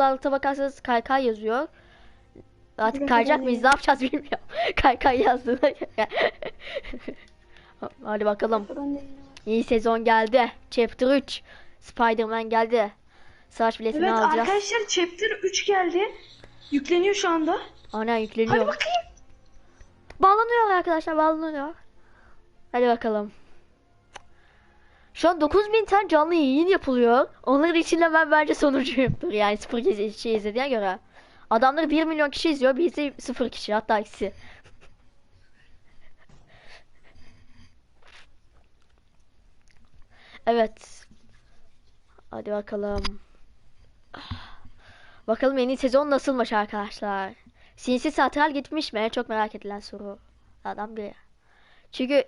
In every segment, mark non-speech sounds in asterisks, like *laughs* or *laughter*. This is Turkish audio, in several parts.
alta bakarsanız kaykay yazıyor. Artık kayacak mıyız ne yapacağız bilmiyorum. *laughs* kaykay göre. *laughs* Hadi bakalım. Yeni sezon geldi. Chapter 3. Spider-Man geldi. Savaş biletini Evet alacağız. arkadaşlar chapter 3 geldi. Yükleniyor şu anda. Hadi yükleniyor. bakayım. Bağlanıyor arkadaşlar bağlanıyor. Hadi bakalım. Şu an 9000 tane canlı yayın yapılıyor. Onların içinde ben bence sonuncuyumdur. Yani sıfır kişi şey izlediğine göre. Adamlar 1 milyon kişi izliyor. Birisi 0 kişi hatta ikisi. Evet. Hadi bakalım. Bakalım yeni sezon nasılmış arkadaşlar. Sinsi Satral gitmiş mi? Çok merak edilen soru. Adam biri. Çünkü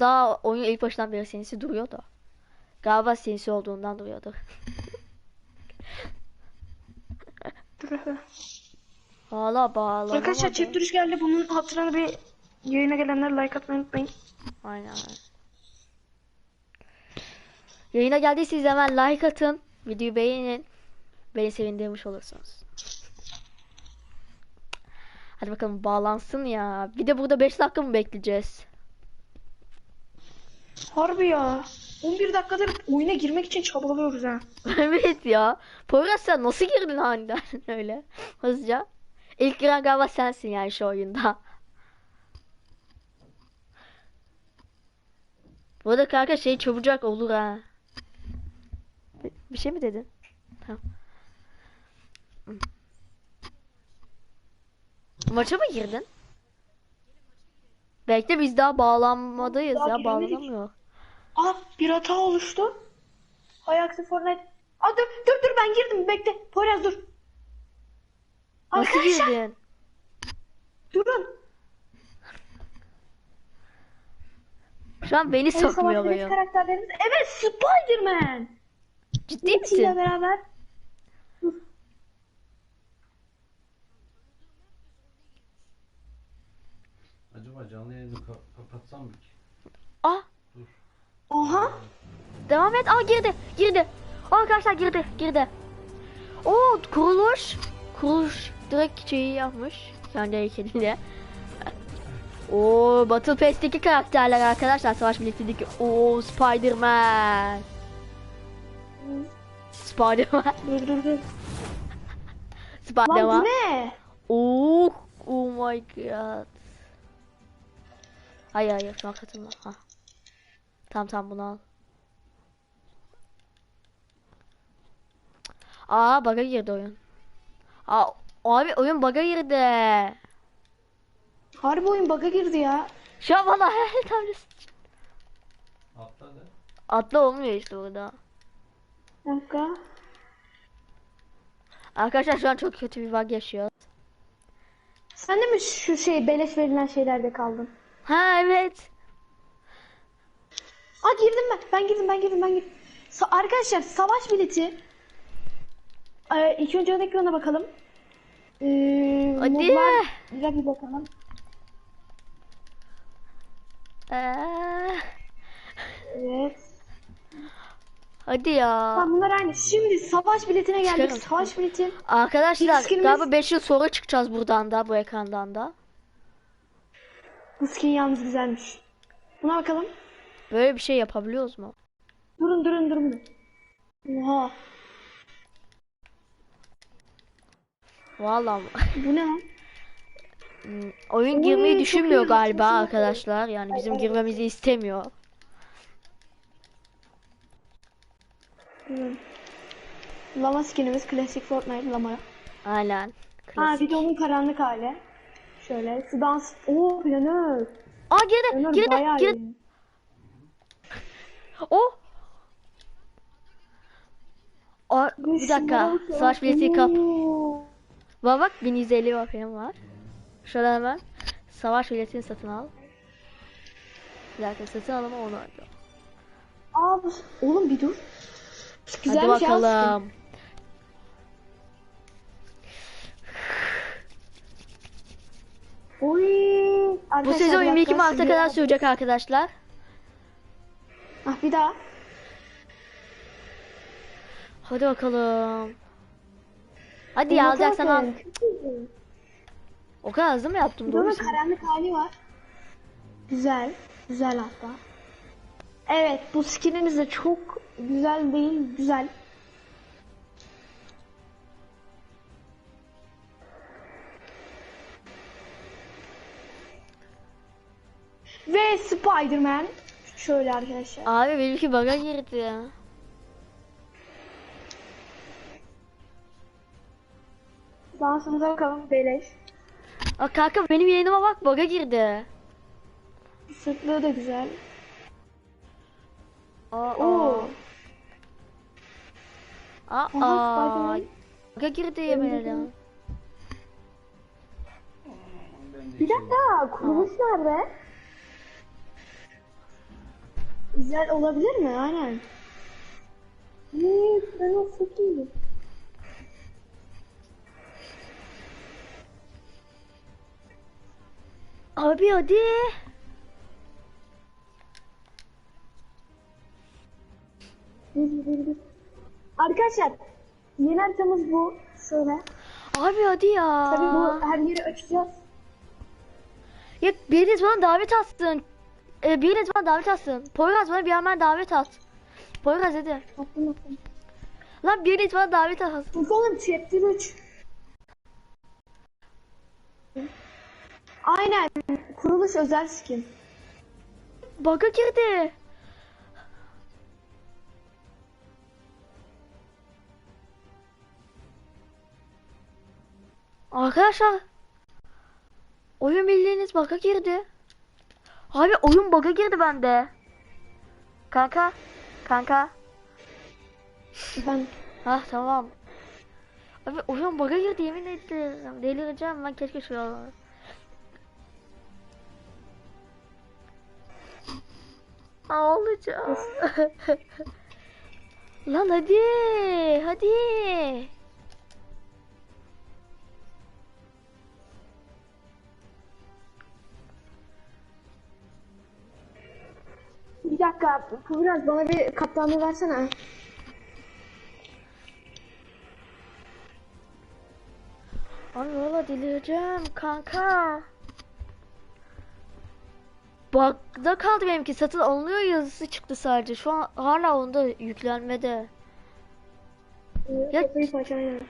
daha oyun ilk başından beri sinsi duruyordu. Galiba sinsi olduğundan duruyordu. Hala bağlamadı. Arkadaşlar chapter 3 geldi. Bunun hatırına bir yayına gelenler like atmayı unutmayın. Aynen. Yayına geldiyseniz hemen like atın. Videoyu beğenin. Beni sevindirmiş olursunuz. Hadi bakalım bağlansın ya. Bir de burada 5 dakika mı bekleyeceğiz? Harbi ya. 11 dakikadır oyuna girmek için çabalıyoruz ha. *laughs* evet ya. Poyraz sen nasıl girdin aniden *laughs* öyle hızlıca? İlk giren galiba sensin yani şu oyunda. Bu arada kanka şey çabucak olur ha. Bir- Bir şey mi dedin? Tamam. Maça mı girdin? Belki de biz daha bağlanmadayız Daha ya giremedik. bağlanamıyor. Aa bir hata oluştu. Hayaksi Fortnite. Aa dur dur dur ben girdim bekle. Poyraz dur. Nasıl Arkadaşlar girdin? durun. Şu an beni En sokmuyor oyun. Evet Spider-Man. Ciddi misin? beraber. Acaba canlı yayını ka- kapatsam mı ki? Ah Oha. Devam et. Aa girdi. Girdi. Arkadaşlar girdi. Girdi. Oo kuruluş. Kuruluş direkt şeyi yapmış. Kendi heykelinde. *laughs* Oo Battle Pass'teki karakterler arkadaşlar. Savaş Birliği'ndeki. Oo Spider-Man. Spider-Man. Dur dur dur. Lan bu Spider-Man. ne? Oo. Oh my god. Hayır hayır şu an katılma. Ha. Tamam tamam bunu al. Aa bug'a girdi oyun. Aa abi oyun bug'a girdi. Harbi oyun bug'a girdi ya. Şu an bana hayal tanrısı. Atla da. Atla olmuyor işte burada. Dakika. Arkadaşlar şu an çok kötü bir bug yaşıyor. Sen de mi şu şey beleş verilen şeylerde kaldın? Ha evet. Aa girdim ben. Ben girdim ben girdim ben girdim. Sa- arkadaşlar savaş bileti. Ee, ilk önce ön ekrana bakalım. Ee, Hadi. modlar- bir bakalım. Ee, Evet. hadi ya. Tamam bunlar aynı. Şimdi savaş biletine geldik. Çıkarım, *laughs* Savaş bileti. Arkadaşlar galiba 5 yıl sonra çıkacağız buradan da bu ekrandan da. Bu skin yalnız güzelmiş. Buna bakalım. Böyle bir şey yapabiliyoruz mu? Durun durun durun. Oha. Vallahi Bu ne lan? Hmm, oyun Oy, girmeyi düşünmüyor galiba arkadaşlar. Yani bizim girmemizi istemiyor. Durun. Lama skinimiz klasik Fortnite lama. Aynen. Ha Klasik. bir de onun karanlık hali. Şöyle dans. Oo planör. Aa girdi, Planör bayağı girdi. iyi. Oh. Aa, bir dakika. Savaş bileti kap. Bak bak 1150 bakayım var. Şöyle hemen savaş biletini satın al. Bir dakika satın al ama onu al. Aa oğlum bir dur. Hadi Güzelmiş ya bakalım. skin. Bu Arkadaşlar, sezon bir 22 dakika, Mart'a şimdi- kadar sürecek arkadaşlar. Ah bir daha. Hadi bakalım. Hadi ya alacaksan al. O kadar hızlı mı yaptım? Doğru Bunun musun? karanlık hali var. Güzel. Güzel hatta. Evet bu skininiz de çok güzel değil. Güzel. Ve Spider-Man. Şöyle arkadaşlar. Abi benimki bug'a girdi ya. Dansımıza bakalım beleş. Aa, kanka benim yayınıma bak bug'a girdi. Sırtlığı da güzel. Aa, Oo. Aa, Aha. Bug'a girdi yemin. Bir dakika kuruluş nerede? Güzel olabilir mi? Aynen. Ne? Ben o çok Abi hadi. Arkadaşlar yeni haritamız bu. Şöyle. Abi hadi ya. Tabii bu her yeri açacağız. Ya biriniz bana davet atsın. Ee, biriniz bana davet atsın. Poyraz bana bir hemen davet at. Poyraz hadi. Attım attım. Lan biriniz bana davet at. Bakalım chapter 3. Aynen. Kuruluş özel skin. Bug'a girdi. Arkadaşlar. Oyun bildiğiniz bug'a girdi. Abi oyun bug'a girdi bende. Kanka. Kanka. Ben Ha tamam. Abi oyun bug'a girdi yemin ederim. Delireceğim ben keşke şu an. Ağlayacağım. *laughs* Lan hadi. Hadi. Dakika. Biraz bana bir kaptanlığı versene. Abi valla delireceğim kanka. Bug'da kaldı benimki satın alınıyor yazısı çıktı sadece. Şu an hala onda yüklenmede. Ya- yani.